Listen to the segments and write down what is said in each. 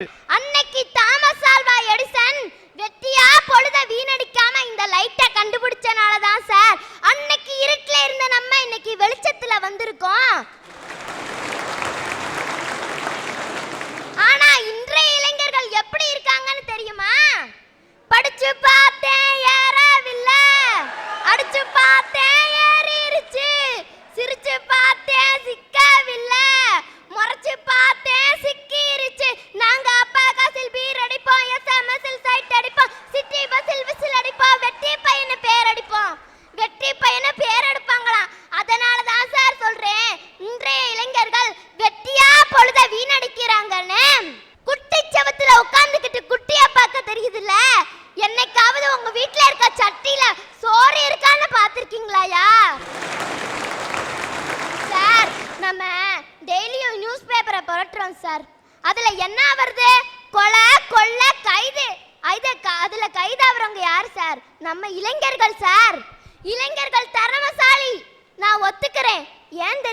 I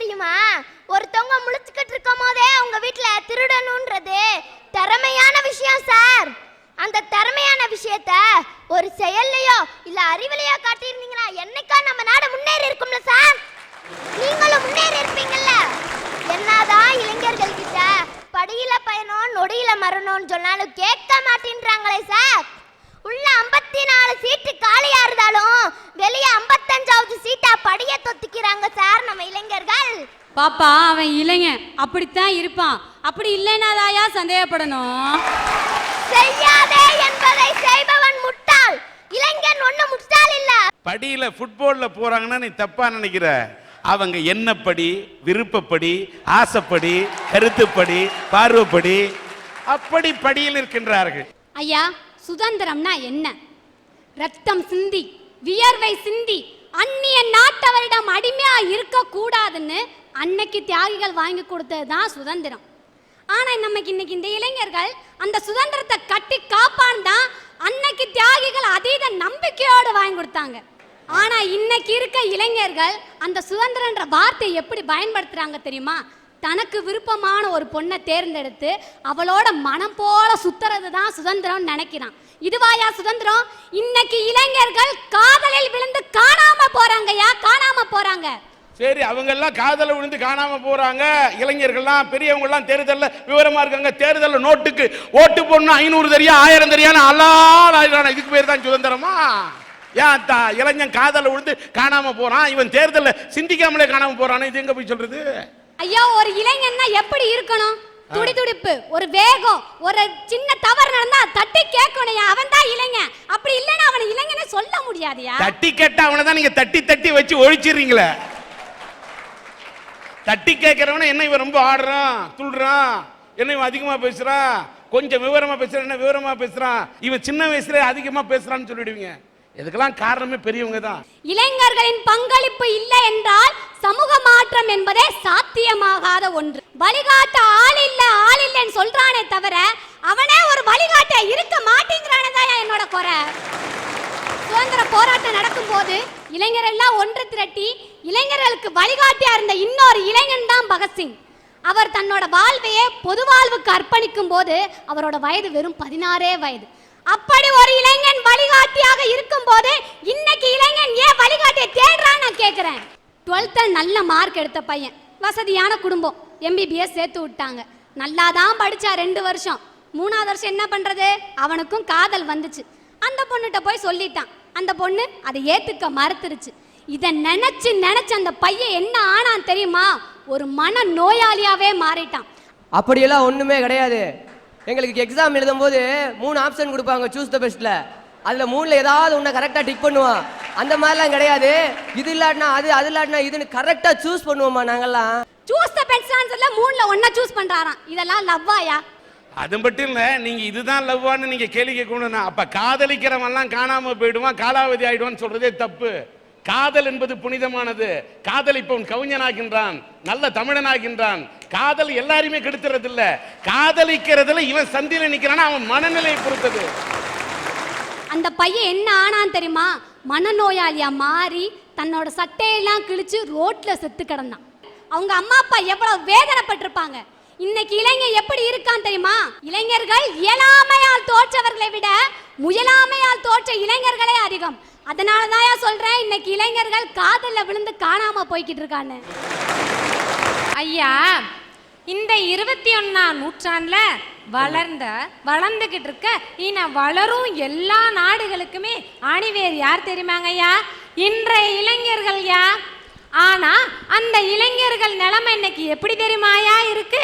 தெரியுமா? ஒருத்தவங்க முழிச்சுக்கிட்டு இருக்கும் போதே அவங்க வீட்டுல திருடணுன்றது திறமையான விஷயம் சார். அந்த திறமையான விஷயத்த ஒரு செயல்லையோ இல்ல அறிவிலையோ காட்டியிருந்தீங்கன்னா என்னைக்கா நம்ம நாடு முன்னேறி இருக்கும்ல சார்? நீங்களும் முன்னேறி இருப்பீங்கல்ல. என்னதான் இளைஞர்கள் கிட்ட படியில பயணம் நொடியில மரணம்னு சொன்னாலும் கேட்க மாட்டேன்றாங்களே சார். உள்ள ஐம்பத்தி நாலு சீட்டு காலியா இருந்தாலும் வெளியே ஐம்பத்தஞ்சாவது சீட்டா படிய தொத்திக்கிறாங்க சார் நம்ம இளைஞர்கள். பாப்பா அவன் இளைஞன். அப்படித்தான் இருப்பான். அப்படி இல்லைனாதாயா சந்தேகப்படணும்? செய்யாதே என்பதை செய்பவன் முட்டாள். இளைஞன் ஒண்ணு முட்டாள் இல்ல. படியில ஃபுட்பால்ல போறாங்கன்னா நீ தப்பா நினைக்கிற. அவங்க எண்ணப்படி விருப்பப்படி ஆசைப்படி கருத்துப்படி பார்வைப்படி அப்படி படியில் இருக்கின்றார்கள். ஐயா சுதந்திரம்னா என்ன? ரத்தம் சிந்தி வியர்வை சிந்தி அந்நிய நாட்டவரிடம் அடிமையா இருக்க கூடாதுன்னு அன்னைக்கு தியாகிகள் வாங்கி கொடுத்தது தான் சுதந்திரம். ஆனா நமக்கு இன்னைக்கு இந்த இளைஞர்கள் அந்த சுதந்திரத்தை கட்டி காப்பான் தான் அன்னைக்கு தியாகிகள் அதீத நம்பிக்கையோடு வாங்கி கொடுத்தாங்க. ஆனா இன்னைக்கு இருக்க இளைஞர்கள் அந்த சுதந்திரன்ற வார்த்தையை எப்படி பயன்படுத்துறாங்க தெரியுமா? தனக்கு விருப்பமான ஒரு பொண்ணை தேர்ந்தெடுத்து அவளோட மனம் போல சுத்துறது தான் சுதந்திரம் நினைக்கிறான் இதுவாயா சுதந்திரம்? இன்னைக்கு இளைஞர்கள் காதலில் விழுந்து காணாம போறாங்கயா காணாம போறாங்க. சரி அவங்க எல்லாம் காதல விழுந்து காணாம போறாங்க. இளைஞர்கள்லாம் பெரியவங்க எல்லாம் தேர்தல்ல விவரமா இருக்காங்க. தேர்தல்ல நோட்டுக்கு ஓட்டு போடணும் ஐநூறு தெரியா ஆயிரம் தெரியான்னு அல்லால் ஆயிரம் இதுக்கு பேர் தான் சுதந்திரமா? ஏன் தா இளைஞன் காதல விழுந்து காணாம போறான்? இவன் தேர்தலில் சிந்திக்காமலே காணாம போறானே. இது எங்க போய் சொல்றது? ஐயா ஒரு இளைஞன்னா எப்படி இருக்கணும்? துடி துடிப்பு ஒரு வேகம் ஒரு சின்ன தவறு நடந்தா தட்டி கேட்கணும் அவன் தான் இளைஞன். அப்படி இல்லைன்னா அவனை இளைஞனே சொல்ல முடியாதுயா? தட்டி கேட்டா அவனை தான் நீங்க தட்டி தட்டி வச்சு ஒழிச்சிடுறீங்களே. தட்டி கேட்கறவன என்ன இவன் ரொம்ப ஆடுறான் துள்ளுறான் என்ன இவன் அதிகமா பேசுறான் கொஞ்சம் விவரமா பேசுறான் என்ன விவரமா பேசுறான் இவன் சின்ன வயசுல அதிகமா பேசுறான்னு சொல்லிடுவீங்க. இதுக்கெல்லாம் காரணமே பெரியவங்க தான். இளைஞர்களின் பங்களிப்பு இல்லை என்றால் சமூக மாற்றம் என்பதே சாத்தியமாகாத ஒன்று. வழிகாட்ட ஆள் இல்ல ஆள் இல்லைன்னு சொல்றானே தவிர அவனே ஒரு வழிகாட்ட இருக்க மாட்டேங்கிறானே தான் என்னோட குறை? சுதந்திர போராட்டம் நடக்கும்போது இளைஞர் எல்லாம் ஒன்று திரட்டி இளைஞர்களுக்கு வழிகாட்டியா இருந்த இன்னொரு இளைஞன் தான் பகத்சிங். அவர் தன்னோட வாழ்வையே பொது வாழ்வுக்கு அர்ப்பணிக்கும் போது அவரோட வயது வெறும் பதினாறே வயது. அப்படி ஒரு இளைஞன் வழிகாட்டியாக இருக்கும்போது இன்னைக்கு இளைஞன் ஏன் வழிகாட்டியை தேடுறான்னு நான் கேட்குறேன் டுவெல்த்தில் நல்ல மார்க் எடுத்த பையன். வசதியான குடும்பம். எம்பிபிஎஸ் சேர்த்து விட்டாங்க. நல்லா தான் படிச்சா ரெண்டு வருஷம். மூணாவது வருஷம் என்ன பண்றது? அவனுக்கும் காதல் வந்துச்சு. அந்த பொண்ணுகிட்ட போய் சொல்லிட்டான். அந்த பொண்ணு அதை ஏத்துக்க மறுத்துருச்சு. இதை நினைச்சு நினைச்சு அந்த பையன் என்ன ஆனான் தெரியுமா? ஒரு மன நோயாளியாவே மாறிட்டான். அப்படியெல்லாம் ஒன்றுமே கிடையாது. எங்களுக்கு எக்ஸாம் எழுதும்போது மூணு ஆப்ஷன் கொடுப்பாங்க சூஸ் த பெஸ்ட்டில் அதில் மூணில் ஏதாவது ஒன்று கரெக்டாக டிக் பண்ணுவான் அந்த மாதிரிலாம் கிடையாது. இது இல்லாட்டினா அது அது இல்லாட்டினா இதுன்னு கரெக்டாக சூஸ் பண்ணுவோம்மா நாங்கெல்லாம்? சூஸ் த பெஸ்ட் ஆன்சர்ல மூணுல ஒன்ன சூஸ் பண்றாராம். இதெல்லாம் லவ்வாயா அது மட்டும் இல்ல நீங்க இதுதான் லவ்வான்னு நீங்க கேள்வி கேட்கணும் அப்ப காதலிக்கிறவன்லாம் காணாம போயிடுவான் காலாவதி ஆயிடுவான்னு சொல்றதே தப்பு. காதல் என்பது புனிதமானது. காதலிப்பவன் கவிஞனாகின்றான் நல்ல தமிழனாகின்றான். காதல் எல்லாருமே கெடுத்துறது இல்ல காதலிக்கிறதுல இவன் சந்தில நிக்கிறான் அவன் மனநிலையை பொறுத்தது. அந்த பையன் என்ன ஆனான் தெரியுமா? மனநோயாளியா மாறி தன்னோட சட்டையெல்லாம் கிழிச்சு ரோட்ல செத்து கிடந்தான். அவங்க அம்மா அப்பா எவ்வளவு வேதனைப்பட்டிருப்பாங்க. இன்னைக்கு இளைஞர் எப்படி இருக்கான் தெரியுமா? இளைஞர்கள் இயலாமையால் தோற்றவர்களை விட முயலாமையால் தோற்ற இளைஞர்களே அதிகம். அதனால தான் சொல்றேன் இன்னைக்கு இளைஞர்கள் காதல்ல விழுந்து காணாம போய்கிட்டு இருக்கானு ஐயா இந்த இருபத்தி ஒன்னாம் நூற்றாண்டில் வளர்ந்த வளர்ந்துகிட்டு இருக்க இன வளரும் எல்லா நாடுகளுக்குமே அணிவேர் யார் தெரியுமாங்க ஐயா இன்றைய இளைஞர்கள் யா ஆனா அந்த இளைஞர்கள் நிலைமை இன்னைக்கு எப்படி தெரியுமாயா இருக்கு?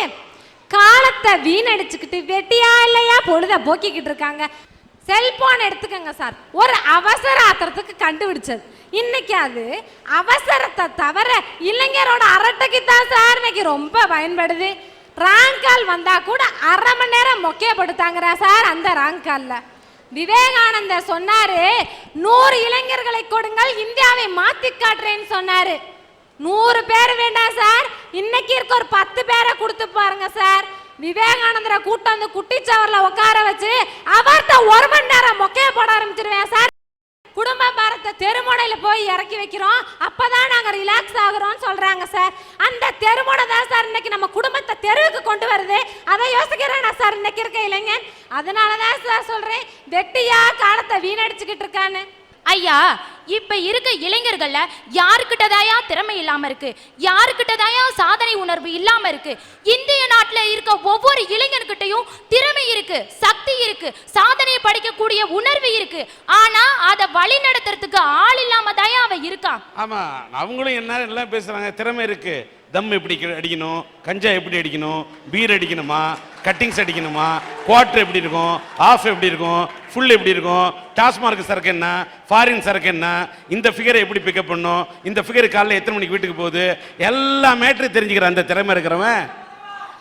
காலத்தை வீணடிச்சுக்கிட்டு வெட்டியா இல்லையா? பொழுத போக்கிக்கிட்டு இருக்காங்க. செல்போன் எடுத்துக்கங்க சார். ஒரு அவசர ஆத்திரத்துக்கு கண்டுபிடிச்சது. இன்னைக்கு அது அவசரத்தை தவிர இளைஞரோட அரட்டைக்கு தான் சார். இன்னைக்கு ரொம்ப பயன்படுது. ராங் கால் வந்தா கூட அரை மணி நேரம் மொக்கையப்படுத்தாங்கிறா சார் அந்த ரேங்க் கால்ல. விவேகானந்தர் சொன்னாரு நூறு இளைஞர்களை கொடுங்கள் இந்தியாவை மாத்தி காட்டுறேன்னு சொன்னாரு. நூறு பேர் வேண்டாம் சார். இன்னைக்கு இருக்க ஒரு பத்து பேரை கொடுத்து பாருங்க சார். விவேகானந்தரை கூட்டம் வந்து குட்டிச்சவர்ல உட்கார வச்சு அவர்கிட்ட ஒரு மணி நேரம் மொக்கைய போட ஆரம்பிச்சிருவேன் சார். குடும்ப பாரத்தை தெருமுனையில போய் இறக்கி வைக்கிறோம். அப்பதான் நாங்க ரிலாக்ஸ் ஆகுறோம் சொல்றாங்க சார். அந்த தெருமுனை தான் சார் இன்னைக்கு நம்ம குடும்பத்தை தெருவுக்கு கொண்டு வருது. அதை யோசிக்கிறேன் சார் இன்னைக்கு இருக்க இளைஞன். அதனால தான் சார் சொல்றேன் வெட்டியா காலத்தை வீணடிச்சுக்கிட்டு இருக்கான்னு. ஐயா இப்ப இருக்க இளைஞர்கள்ல யாருக்கிட்டதாயா திறமை இல்லாம இருக்கு? யாருக்கிட்டதாயா சாதனை உணர்வு இல்லாம இருக்கு? இந்திய நாட்டுல இருக்க ஒவ்வொரு இளைஞர்கிட்டையும் திறமை இருக்கு சக்தி இருக்கு சாதனை படைக்கக்கூடிய உணர்வு இருக்கு. ஆனா அதை வழி நடத்துறதுக்கு ஆள் இல்லாம தாயா அவன் இருக்கான் ஆமா அவங்களும் என்ன எல்லாம் பேசுறாங்க திறமை இருக்கு. தம் எப்படி அடிக்கணும்? கஞ்சா எப்படி அடிக்கணும்? பீர் அடிக்கணுமா? கட்டிங்ஸ் அடிக்கணுமா? குவார்டர் எப்படி இருக்கும்? ஆஃப் எப்படி இருக்கும்? ஃபுல் எப்படி இருக்கும்? டாஸ்மார்க் சரக்கு என்ன? ஃபாரின் சரக்கு என்ன? இந்த ஃபிகரை எப்படி பிக்கப் பண்ணும் இந்த ஃபிகர் காலைல எத்தனை மணிக்கு வீட்டுக்கு போகுது? எல்லா மேட்ரு தெரிஞ்சுக்கிற அந்த திறமை இருக்கிறவன்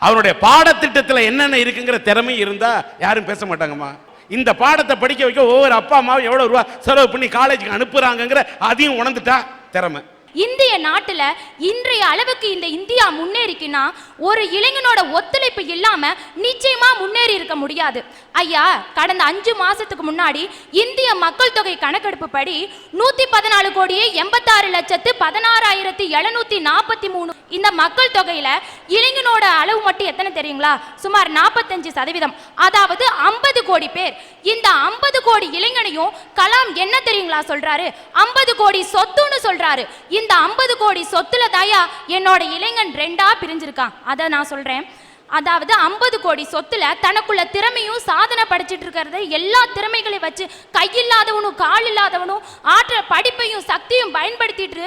அவனுடைய பாடத்திட்டத்தில் என்னென்ன இருக்குங்கிற திறமை இருந்தால் யாரும் பேச மாட்டாங்கம்மா. இந்த பாடத்தை படிக்க வைக்க ஒவ்வொரு அப்பா அம்மாவும் எவ்வளோ ரூபா செலவு பண்ணி காலேஜுக்கு அனுப்புகிறாங்கங்கிற அதையும் உணர்ந்துட்டா திறமை. இந்திய நாட்டுல இன்றைய அளவுக்கு இந்த இந்தியா முன்னேறிக்குன்னா ஒரு இளைஞனோட ஒத்துழைப்பு இல்லாம நிச்சயமா முன்னேறி இருக்க முடியாது. ஐயா கடந்த அஞ்சு மாசத்துக்கு முன்னாடி இந்திய மக்கள் தொகை கணக்கெடுப்பு படி நூத்தி பதினாலு கோடியே எண்பத்தாறு லட்சத்து பதினாறாயிரத்தி எழுநூத்தி நாற்பத்தி மூணு இந்த மக்கள் தொகையில இளைஞனோட அளவு மட்டும் எத்தனை தெரியுங்களா? சுமார் நாற்பத்தஞ்சு சதவீதம். அதாவது கோடி பேர். இந்த ஐம்பது கோடி இளைஞனையும் கலாம் என்ன தெரியுங்களா சொல்றாரு? ஐம்பது கோடி சொத்துன்னு சொல்றாரு. இந்த ஐம்பது கோடி சொத்துல தாயா என்னோட இளைஞன் ரெண்டா பிரிஞ்சிருக்கான். அதை நான் சொல்றேன். அதாவது ஐம்பது கோடி சொத்துல தனக்குள்ள திறமையும் சாதனை படிச்சுட்டு இருக்கிறத எல்லா திறமைகளையும் வச்சு கையில்லாதவனும் கால் இல்லாதவனும் ஆற்ற படிப்பையும் சக்தியும் பயன்படுத்திட்டு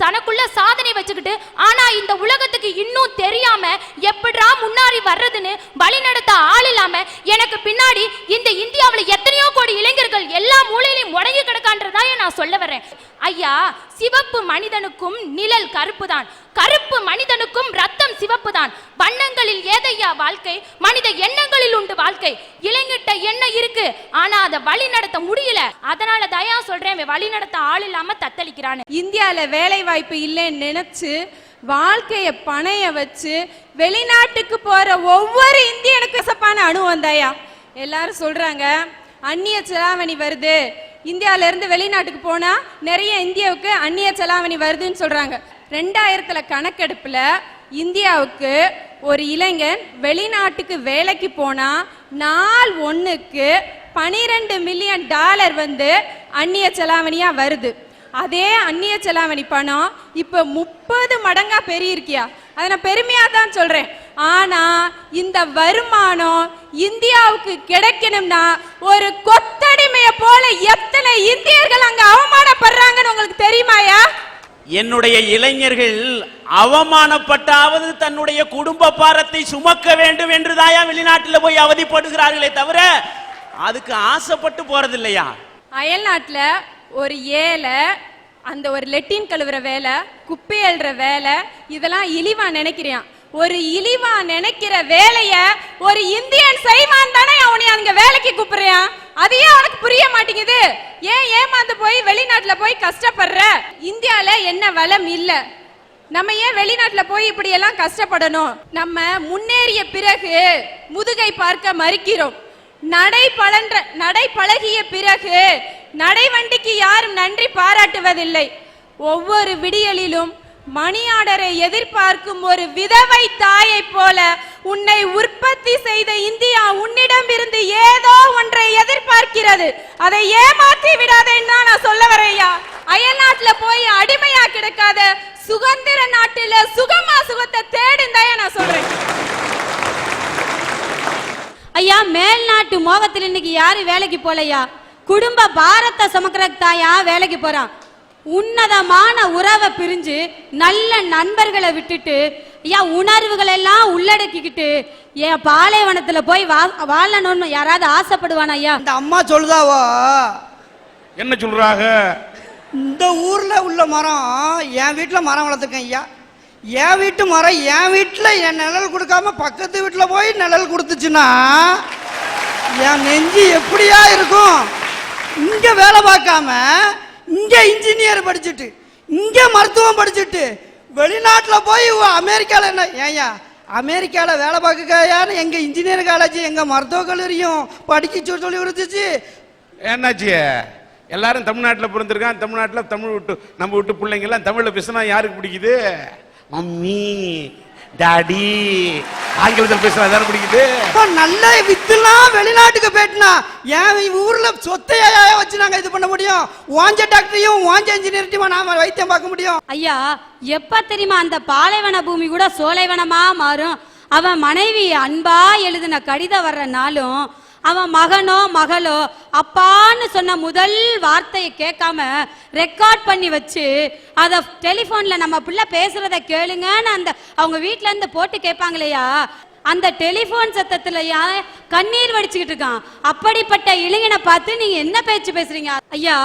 தனக்குள்ள சாதனை வச்சுக்கிட்டு ஆனா இந்த உலகத்துக்கு இன்னும் தெரியாம எப்படா முன்னாடி வர்றதுன்னு வழிநடத்த ஆள் இல்லாம எனக்கு பின்னாடி இந்த இந்தியாவில் எத்தனையோ கோடி இளைஞர்கள் எல்லா மூலையிலையும் முடங்கி கிடக்கான்றதா நான் சொல்ல வர்றேன். ஐயா சிவப்பு மனிதனுக்கும் நிழல் கருப்பு தான் கருப்பு மனிதனுக்கும் ரத்தம் சிவப்பு தான் வண்ணங்களில் ஏதையா வாழ்க்கை? மனித எண்ணங்களில் உண்டு வாழ்க்கை. இளைஞட்ட எண்ணம் இருக்கு? ஆனா அதை வழி நடத்த முடியல. அதனால தயா சொல்றேன் வழி நடத்த ஆள் இல்லாம தத்தளிக்கிறான் இந்தியாவில் வேலை வாய்ப்பு இல்லைன்னு நினைச்சு வாழ்க்கைய பணைய வச்சு வெளிநாட்டுக்கு போற ஒவ்வொரு இந்தியனுக்கு சப்பான அணுவம் தயா எல்லாரும் சொல்றாங்க அந்நிய செலாவணி வருது. இந்தியால இருந்து வெளிநாட்டுக்கு போனா நிறைய இந்தியாவுக்கு அந்நிய செலாவணி வருதுன்னு சொல்றாங்க. ரெண்டாயிரத்துல கணக்கெடுப்புல இந்தியாவுக்கு ஒரு இளைஞன் வெளிநாட்டுக்கு வேலைக்கு போனா நாள் ஒன்றுக்கு பனிரெண்டு மில்லியன் டாலர் வந்து அந்நிய செலாவணியா வருது. அதே அந்நிய செலாவணி பணம் இப்ப முப்பது மடங்கா இருக்கியா அதை நான் பெருமையா தான் சொல்றேன். ஆனா இந்த வருமானம் இந்தியாவுக்கு கிடைக்கணும்னா ஒரு கொத்தடிமைய போல எத்தனை இந்தியர்கள் அங்க அவமானப்படுறாங்கன்னு உங்களுக்கு தெரியுமாயா என்னுடைய இளைஞர்கள் அவமானப்பட்டாவது தன்னுடைய குடும்ப பாரத்தை சுமக்க வேண்டும் என்றுதாயா வெளிநாட்டில் போய் அவதிப்படுகிறார்களே தவிர அதுக்கு ஆசைப்பட்டு போறதில்லையா? அயல்நாட்டுல ஒரு ஏழை அந்த ஒரு லெட்டின் கழுவுற வேலை குப்பை அள்ளுற வேலை இதெல்லாம் இழிவா நினைக்கிறியான் ஒரு இழிவா நினைக்கிற வேலைய ஒரு இந்தியன் செய்வான் தானே அவனை அங்க வேலைக்கு கூப்பிடுறான்? அது ஏன் அவனுக்கு புரிய மாட்டேங்குது. ஏன் ஏமாந்து போய் வெளிநாட்டுல போய் கஷ்டப்படுற? இந்தியால என்ன வளம் இல்ல. நம்ம ஏன் வெளிநாட்டுல போய் இப்படி எல்லாம் கஷ்டப்படணும்? நம்ம முன்னேறிய பிறகு முதுகை பார்க்க மறுக்கிறோம். நடை பழன்ற நடை பழகிய பிறகு நடைவண்டிக்கு யாரும் நன்றி பாராட்டுவதில்லை. ஒவ்வொரு விடியலிலும் மணியாடரை எதிர்பார்க்கும் ஒரு விதவை தாயை போல உன்னை உற்பத்தி செய்த இந்தியா உன்னிடம் இருந்து ஏதோ ஒன்றை எதிர்பார்க்கிறது. அதை ஏமாற்றி விடாதேன்னு தான் நான் சொல்ல வரையா அயல் நாட்டுல போய் அடிமையா கிடைக்காத சுதந்திர நாட்டுல சுகமா சுகத்தை தேடுந்தாயா நான் சொல்றேன். ஐயா மேல்நாட்டு மோகத்தில் இன்னைக்கு யாரு வேலைக்கு போலையா? குடும்ப பாரத்தை சுமக்கிறதுக்கு தாயா வேலைக்கு போறான். உன்னதமான உறவை பிரிஞ்சு நல்ல நண்பர்களை விட்டுட்டு ஐயா உணர்வுகள் எல்லாம் உள்ளடக்கிக்கிட்டு என் பாலைவனத்துல போய் வா வாழணும்னு யாராவது ஆசைப்படுவானா ஐயா? இந்த அம்மா சொல்லுதாவோ? என்ன சொல்றாங்க? இந்த ஊர்ல உள்ள மரம் என் வீட்டுல மரம் வளர்த்துருக்கேன் ஐயா. என் வீட்டு மரம் என் வீட்டுல என் நிழல் கொடுக்காம பக்கத்து வீட்டுல போய் நிழல் கொடுத்துச்சுன்னா என் நெஞ்சு எப்படியா இருக்கும்? இங்க வேலை பார்க்காம இங்க இன்ஜினியர் படிச்சுட்டு இங்க மருத்துவம் படிச்சுட்டு வெளிநாட்டில் போய் அமெரிக்கால என்ன ஏயா அமெரிக்கால வேலை பார்க்கயான்னு எங்க இன்ஜினியர் காலேஜ் எங்க மருத்துவ கல்லூரியும் படிக்க சொல்லி கொடுத்துச்சு. என்னாச்சு? எல்லாரும் தமிழ்நாட்டில் பிறந்திருக்கான் தமிழ்நாட்டில் தமிழ் விட்டு நம்ம விட்டு பிள்ளைங்க எல்லாம் தமிழ்ல பேசினா யாருக்கு பிடிக்குது? மம்மி டாடி ஆங்கிலத்தில் பேசினா தானே பிடிக்குது நல்ல வித்துலாம் வெளிநாட்டுக்கு போயிட்டுனா என் ஊர்ல சொத்தையா வச்சு நாங்க இது பண்ண முடியும்? வாஞ்ச டாக்டரையும் வாஞ்ச இன்ஜினியர்ட்டையும் நாம வைத்தியம் பார்க்க முடியும்? ஐயா எப்ப தெரியுமா அந்த பாலைவன பூமி கூட சோலைவனமா மாறும்? அவன் மனைவி அன்பா எழுதின கடிதம் வர்ற நாளும் அவன் மகனோ மகளோ அப்பான்னு சொன்ன முதல் வார்த்தையை கேட்காம ரெக்கார்ட் பண்ணி வச்சு அதை டெலிஃபோன்ல நம்ம பிள்ளை பேசுறத கேளுங்கன்னு அந்த அவங்க வீட்டிலேருந்து இருந்து போட்டு கேட்பாங்களையா? அந்த டெலிஃபோன் சத்தத்துலயா கண்ணீர் வடிச்சுக்கிட்டு இருக்கான். அப்படிப்பட்ட இளைஞனை பார்த்து நீங்க என்ன பேச்சு பேசுறீங்க? ஐயா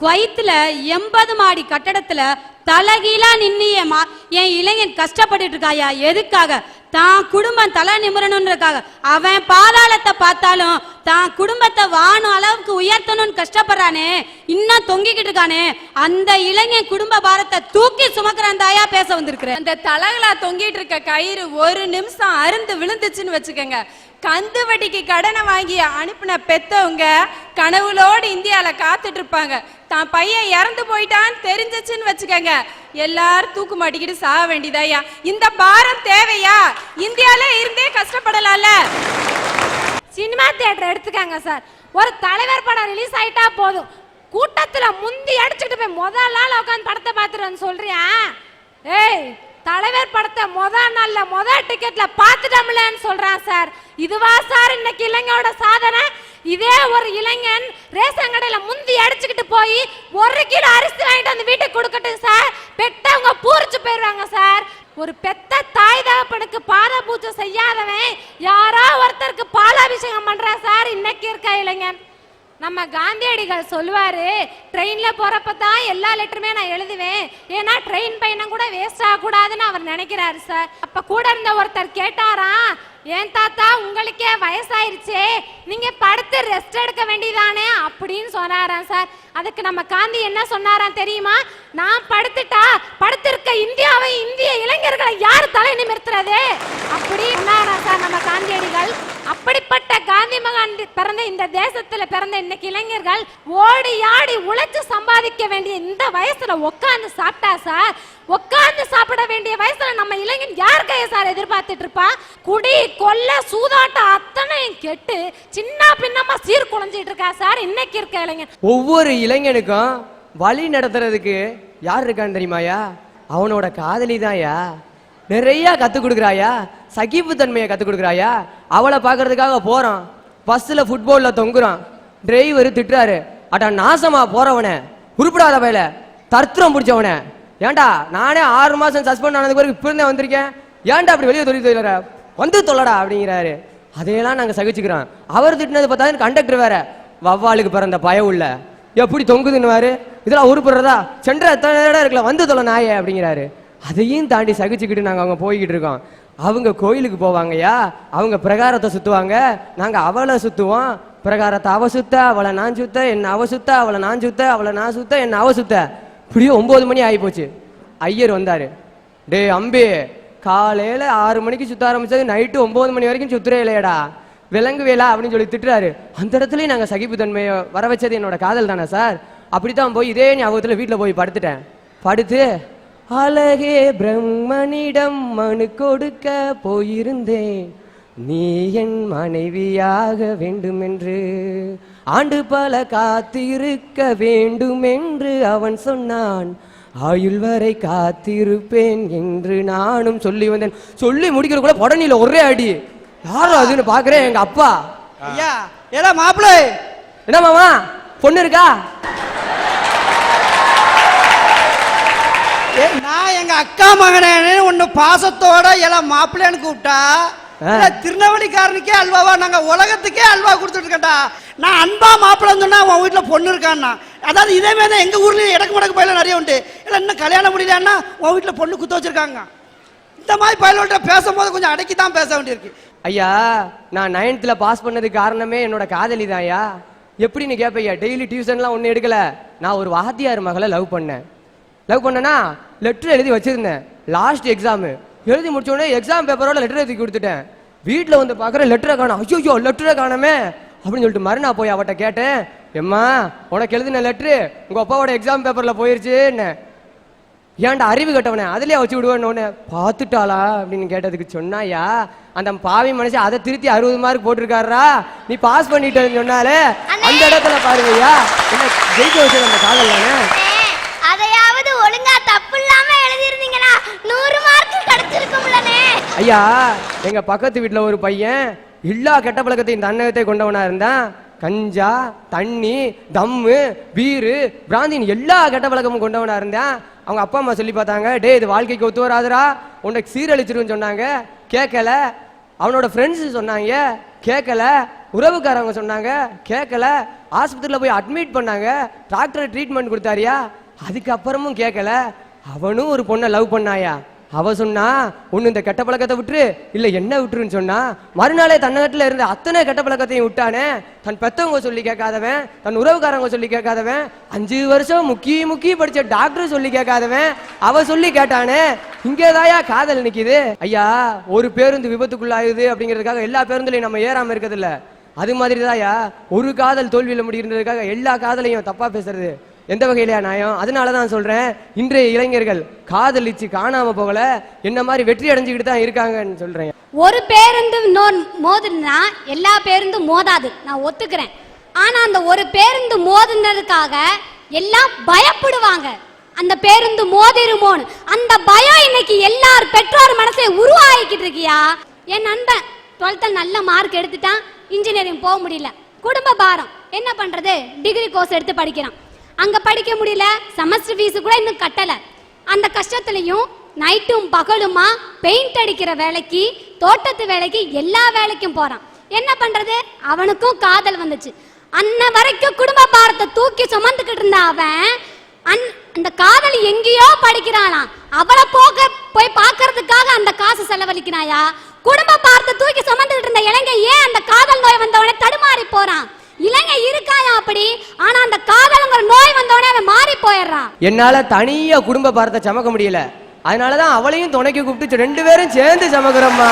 குவைத்துல எண்பது மாடி கட்டடத்துல தலகீழா நின்னு என் மா- என் இளைஞன் கஷ்டப்பட்டு இருக்காயா எதுக்காக? தான் குடும்பம் தலை நிமிரணுன்றக்காக அவன் பாதாளத்தை பார்த்தாலும் தான் குடும்பத்தை வானும் அளவுக்கு உயர்த்தணும்னு கஷ்டப்படுறானே. இன்னும் தொங்கிக்கிட்டு இருக்கானே. அந்த இளைஞன் குடும்ப பாரத்தை தூக்கி சுமக்கிறான் தாயா பேச வந்திருக்கிறேன் அந்த தலகளா தொங்கிட்டு இருக்க கயிறு ஒரு நிமிஷம் அருந்து விழுந்துச்சுன்னு வச்சுக்கோங்க. கந்து வட்டிக்கு கடனை வாங்கி அனுப்பின பெத்தவங்க கனவுலோடு இந்தியால காத்துட்டு இருப்பாங்க தான் பையன் இறந்து போயிட்டான்னு தெரிஞ்சிச்சுன்னு வச்சுக்கோங்க. எல்லாரும் தூக்கு மாட்டிக்கிட்டு சாக வேண்டியதாயா இந்த பாரம் தேவையா? இந்தியால இருந்தே கஷ்டப்படலாம்ல. சினிமா தியேட்டர் எடுத்துக்கங்க சார். ஒரு தலைவர் படம் ரிலீஸ் ஆயிட்டா போதும். கூட்டத்துல முந்தி அடிச்சுட்டு போய் முதல் நாள் உட்காந்து படத்தை பார்த்துட்டு சொல்றியா? ஏய் தலைவர் படத்தை முத நல்ல முத டிக்கெட்ல பார்த்துட்டோம்லன்னு சொல்றான் சார். இதுவா சார் இன்னைக்கு இளைஞரோட சாதனை? இதே ஒரு இளைஞன் ரேஷன் கடையில முந்தி அடிச்சுக்கிட்டு போய் ஒரு கிலோ அரிசி வாங்கிட்டு வந்து வீட்டுக்கு கொடுக்கட்டும் சார். பெத்தவங்க பூரிச்சு போயிடுவாங்க சார். ஒரு பெத்த தாய் தகப்பனுக்கு பாத பூஜை செய்யாதவன் யாரோ ஒருத்தருக்கு பாலாபிஷேகம் பண்றான் சார் இன்னைக்கு இருக்க இளைஞன். நம்ம காந்தியடிகள் சொல்லுவாரு ட்ரெயின்ல போறப்ப தான் எல்லா லெட்டருமே நான் எழுதுவேன். ஏன்னா ட்ரெயின் பயணம் கூட வேஸ்ட் ஆகக்கூடாதுன்னு அவர் நினைக்கிறாரு சார் அப்ப கூட இருந்த ஒருத்தர் கேட்டாராம் ஏன் தாத்தா உங்களுக்கே வயசாயிருச்சே. நீங்க படுத்து ரெஸ்ட் எடுக்க வேண்டியதானே? அப்படின்னு சொன்னாராம் சார் அதுக்கு நம்ம காந்தி என்ன சொன்னாராம் தெரியுமா? நான் படுத்துட்டா படுத்திருக்க இந்தியாவை இந்திய இளைஞர்களை யார் தலை நிமிர்த்துறது? அப்படி சொன்னாராம் சார் நம்ம காந்தியடிகள். அப்படிப்பட்ட காந்தி மகான் பிறந்த இந்த தேசத்துல பிறந்த இன்னைக்கு இளைஞர்கள் ஓடி ஆடி உழைச்சு சம்பாதிக்க வேண்டிய இந்த வயசுல உட்காந்து சாப்பிட்டா சார்? உட்காந்து சாப்பிட வேண்டிய வயசுல நம்ம இளைஞன் யார் கைய சார் எதிர்பார்த்துட்டு இருப்பா? குடி கொல்ல சூதாட்டம் அத்தனையும் கெட்டு சின்ன பின்னமா சீர்குலைஞ்சிட்டு இருக்கா சார்? இன்னைக்கு இருக்க இளைஞன். ஒவ்வொரு இளைஞனுக்கும் வழி நடத்துறதுக்கு யார் இருக்கான்னு தெரியுமாயா அவனோட காதலி தான்யா நிறைய கற்றுக் கொடுக்குறாயா? சகிப்புத்தன்மையை கற்றுக் கொடுக்குறாயா? அவளை பார்க்கறதுக்காக போகிறான் பஸ்ஸில் ஃபுட்போலில் தொங்குறான். டிரைவர் திட்டுறாரு. அடா நாசமா போகிறவனே உருப்பிடாத பயல தர்த்திரம் பிடிச்சவனே. ஏன்டா நானே ஆறு மாசம் சஸ்பெண்ட் ஆனதுக்கு பிறகு இப்போ வந்திருக்கேன். ஏன்டா அப்படி வெளியே தொழில் தொழிலற வந்து தொல்லடா அப்படிங்கிறாரு. அதையெல்லாம் நாங்கள் சகிச்சுக்கிறோம். அவர் திட்டினது பார்த்தா கண்டக்டர் வேற. வவ்வாளுக்கு பிறந்த பயம் உள்ள. எப்படி தொங்குதுன்னுவாரு? இதெல்லாம் உருப்படுறதா? சென்ற எத்தனை இடம் இருக்கல வந்து தொலை நாயே அப்படிங்கிறாரு. அதையும் தாண்டி சகிச்சுக்கிட்டு நாங்கள் அவங்க போய்கிட்டு இருக்கோம். அவங்க கோயிலுக்கு போவாங்கய்யா அவங்க பிரகாரத்தை சுற்றுவாங்க நாங்கள் அவளை சுற்றுவோம் பிரகாரத்தை அவ சுத்த அவளை நான் சுத்த என்ன அவ சுத்த அவளை நான் சுத்த அவளை நான் சுத்த என்ன அவ சுத்த. இப்படியே ஒம்பது மணி ஆகி போச்சு ஐயர் வந்தார். டேய் அம்பி காலையில் ஆறு மணிக்கு சுத்த ஆரம்பிச்சது நைட்டு ஒம்பது மணி வரைக்கும் சுத்துறே இல்லையடா. விலங்கு வேலா அப்படின்னு சொல்லி திட்டுறாரு. அந்த இடத்துலயும் சகிப்பு சகிப்புத்தன்மையை வர வச்சது என்னோட காதல் தானே சார்? அப்படி தான் போய் இதே ஞாபகத்தில் வீட்டில் போய் படுத்துட்டேன். படுத்து அழகே பிரம்மனிடம் மனு கொடுக்க போயிருந்தேன். நீ என் மனைவியாக வேண்டுமென்று ஆண்டு பல காத்திருக்க வேண்டுமென்று அவன் சொன்னான். ஆயுள் வரை காத்திருப்பேன் என்று நானும் சொல்லி வந்தேன். சொல்லி முடிக்கிறக்குள்ள புடனில ஒரே அடி. யாரும் அதுன்னு பாக்குறேன் எங்க அப்பா. ஐயா ஏடா மாப்பிள்ளை? என்ன மாமா பொண்ணு இருக்கா? நான் எங்க அக்கா மகனேன்னு ஒன்னு பாசத்தோட எல்லாம் மாப்பிள்ளைன்னு கூப்பிட்டா திருநெல்வேலிக்காரனுக்கே அல்வாவா நாங்க உலகத்துக்கே அல்வா கொடுத்துட்டு இருக்கேன்டா. நான் அன்பா மாப்பிள்ளைன்னு சொன்னா உன் வீட்டுல பொண்ணு இருக்கான்னா. அதாவது இதே மாதிரி தான் எங்க ஊர்லயும் இடக்கு மடக்கு பயில நிறைய உண்டு. இல்ல இன்னும் கல்யாணம் முடியலன்னா உன் வீட்டுல பொண்ணு குத்த வச்சிருக்காங்க. இந்த மாதிரி பயிலோட்ட பேசும்போது கொஞ்சம் அடக்கி தான் பேச வேண்டியிருக்கு. ஐயா நான் நைன்த்தில் பாஸ் பண்ணதுக்கு காரணமே என்னோட காதலி தான்யா எப்படின்னு கேட்பையா டெய்லி டியூஷன்லாம் ஒன்றும் எடுக்கல. நான் ஒரு வாத்தியார் மகளை லவ் பண்ணேன். லவ் பண்ணேன்னா லெட்டர் எழுதி வச்சிருந்தேன். லாஸ்ட் எக்ஸாமு எழுதி முடிச்ச உடனே எக்ஸாம் பேப்பரோட லெட்டர் எழுதி கொடுத்துட்டேன். வீட்டில் வந்து பார்க்குற லெட்டரை காணும். ஐயோ லெட்டரை காணாமே. அப்படின்னு சொல்லிட்டு மறுநாள் போய் அவட்ட கேட்டேன். எம்மா உனக்கு எழுதின லெட்ரு உங்கள் அப்பாவோட எக்ஸாம் பேப்பரில் போயிருச்சுன்னு ஏன்டா அறிவு கட்டவனே அதுலயே வச்சு விடுவேன்னு பார்த்துட்டாளா? அப்படின்னு கேட்டதுக்கு சொன்னாயா அந்த பாவி மனுஷன் அதை திருத்தி அறுபது மார்க் போட்டிருக்காரா நீ பாஸ் பண்ணிட்டேன்னு சொன்னாலே அந்த இடத்துல பாருங்கய்யா. என்ன ஜெயிக்க வச்சது அந்த காதல் தானே அண்ணே, அதையாவது ஒழுங்கா தப்பு இல்லாம எழுதிருந்தீங்கன்னா நூறு மார்க் கிடைச்சிருக்கும்லனே ஐயா எங்க பக்கத்து வீட்டுல ஒரு பையன் எல்லா கெட்ட பழக்கத்தையும் தன்னகத்தை கொண்டவனா இருந்தான். கஞ்சா தண்ணி தம்மு பீரு பிராந்தின் எல்லா கெட்ட பழக்கமும் கொண்டவனா இருந்தான். அவங்க அப்பா அம்மா சொல்லி பார்த்தாங்க டே இது வாழ்க்கைக்கு ஒத்து வராதுடா. உனக்கு சீரழிச்சிருன்னு சொன்னாங்க. கேட்கல. அவனோட ஃப்ரெண்ட்ஸ் சொன்னாங்க கேட்கல. உறவுக்காரவங்க சொன்னாங்க கேட்கல. ஆஸ்பத்திரியில் போய் அட்மிட் பண்ணாங்க. டாக்டர் ட்ரீட்மெண்ட் கொடுத்தாரியா. அதுக்கப்புறமும் கேட்கல. அவனும் ஒரு பொண்ணை லவ் பண்ணாயா. அவ சொன்னா ஒன்று இந்த கெட்ட பழக்கத்தை விட்டுரு. இல்ல என்ன விட்டுருன்னு சொன்னா மறுநாளே தன்னகத்துல இருந்த அத்தனை கெட்ட பழக்கத்தையும் விட்டானே தன் பெத்தவங்க சொல்லி கேட்காதவன் தன் உறவுக்காரங்க சொல்லி கேட்காதவன் அஞ்சு வருஷம் முக்கிய முக்கிய படிச்ச டாக்டர் சொல்லி கேட்காதவன் அவ சொல்லி கேட்டானே இங்கேதாயா காதல் நிக்குது. ஐயா ஒரு பேருந்து விபத்துக்குள்ளாயுது அப்படிங்கிறதுக்காக எல்லா பேருந்துலையும் நம்ம ஏறாம இருக்கிறது அது மாதிரி தாயா ஒரு காதல் தோல்வியில் முடிகிறதுக்காக எல்லா காதலையும் தப்பா பேசுறது. எந்த வகையிலையா நியாயம் அதனால தான் சொல்கிறேன் இன்றைய இளைஞர்கள் காதலிச்சு காணாம போகல என்ன மாதிரி வெற்றி அடைஞ்சுக்கிட்டு தான் இருக்காங்கன்னு சொல்கிறேன் ஒரு பேருந்து மோதுனா எல்லா பேருந்தும் மோதாது. நான் ஒத்துக்கிறேன். ஆனால் அந்த ஒரு பேருந்து மோதுனதுக்காக எல்லாம் பயப்படுவாங்க. அந்த பேருந்து மோதிருமோன்னு. அந்த பயம் இன்னைக்கு எல்லார் பெற்றோர் மனசை உருவாக்கிட்டு இருக்கியா? என் நண்பன் டுவெல்த்தில் நல்ல மார்க் எடுத்துட்டான். இன்ஜினியரிங் போக முடியல. குடும்ப பாரம். என்ன பண்றது? டிகிரி கோர்ஸ் எடுத்து படிக்கிறான். அங்க படிக்க முடியல செமஸ்டர் ஃபீஸ் கூட இன்னும் கட்டல. அந்த கஷ்டத்துலயும் நைட்டும் பகலுமா பெயிண்ட் அடிக்கிற வேலைக்கு தோட்டத்து வேலைக்கு எல்லா வேலைக்கும் போறான். என்ன பண்றது? அவனுக்கும் காதல் வந்துச்சு. அன்ன வரைக்கும் குடும்ப பாரத்தை தூக்கி சுமந்துக்கிட்டு இருந்த அவன் அன் அந்த காதல் எங்கேயோ படிக்கிறானா அவளை போக போய் பார்க்கறதுக்காக அந்த காசு செலவழிக்கிறாயா? குடும்ப பாரத்தை தூக்கி சுமந்துக்கிட்டு இருந்த இளைஞ ஏன் அந்த காதல் நோய் வந்தவனே தடுமாறி போறான்? இலங்கை இருக்காயா அப்படி? ஆனா அந்த காதலுங்கிற நோய் வந்தவனே அவன் மாறி போயிடுறான். என்னால தனியா குடும்ப பாரத்தை சமக்க முடியல. அதனாலதான் அவளையும் துணைக்கு கூப்பிட்டு ரெண்டு பேரும் சேர்ந்து சமக்கிறோம்மா.